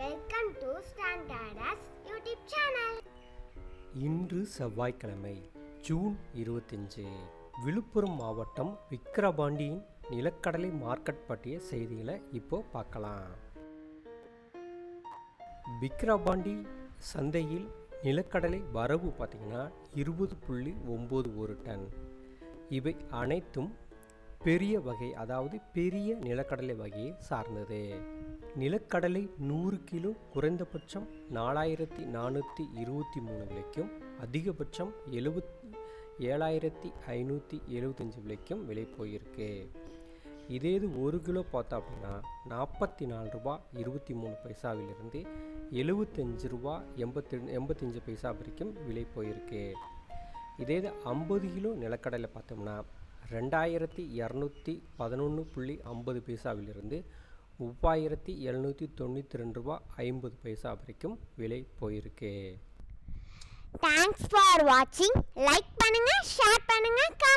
Welcome to standards YouTube channel இன்று செவ்வாய்க்கிழமை June இருபத்தஞ்சு. விழுப்புரம் மாவட்டம் விக்கிரபாண்டியின் நிலக்கடலை மார்க்கெட் பற்றிய செய்திகளை இப்போ பார்க்கலாம். விக்கிரபாண்டி சந்தையில் நிலக்கடலை வரவு பார்த்திங்கன்னா இருபது புள்ளி ஒம்பது ஒரு டன். இவை அனைத்தும் பெரிய வகை அதாவது பெரிய நிலக்கடலை வகையை சார்ந்தது. நிலக்கடலை நூறு கிலோ குறைந்தபட்சம் நாலாயிரத்தி நானூற்றி இருபத்தி மூணு விலைக்கும் அதிகபட்சம் எழுபத் ஏழாயிரத்தி ஐநூற்றி எழுபத்தஞ்சு விலைக்கும் விலை போயிருக்கு. இதே இது ஒரு கிலோ பார்த்தோம் அப்படின்னா நாற்பத்தி நாலு ரூபா இருபத்தி மூணு பைசாவிலிருந்து எழுபத்தஞ்சு ரூபா எண்பத்தி எண்பத்தஞ்சு பைசா வரைக்கும் விலை போயிருக்கு. இதே இது ஐம்பது கிலோ நிலக்கடலை பார்த்தோம்னா ரெண்டாயிரத்தி இரநூத்தி பதினொன்று புள்ளி ஐம்பது பைசாவிலிருந்து மூவாயிரத்தி எழுநூற்றி தொண்ணூற்றி ரெண்டு ரூபா ஐம்பது பைசா வரைக்கும் விலை போயிருக்கு. தேங்க்ஸ் ஃபார் வாட்சிங் லைக் பண்ணுங்கள் ஷேர் பண்ணுங்கள் பண்ணுங்க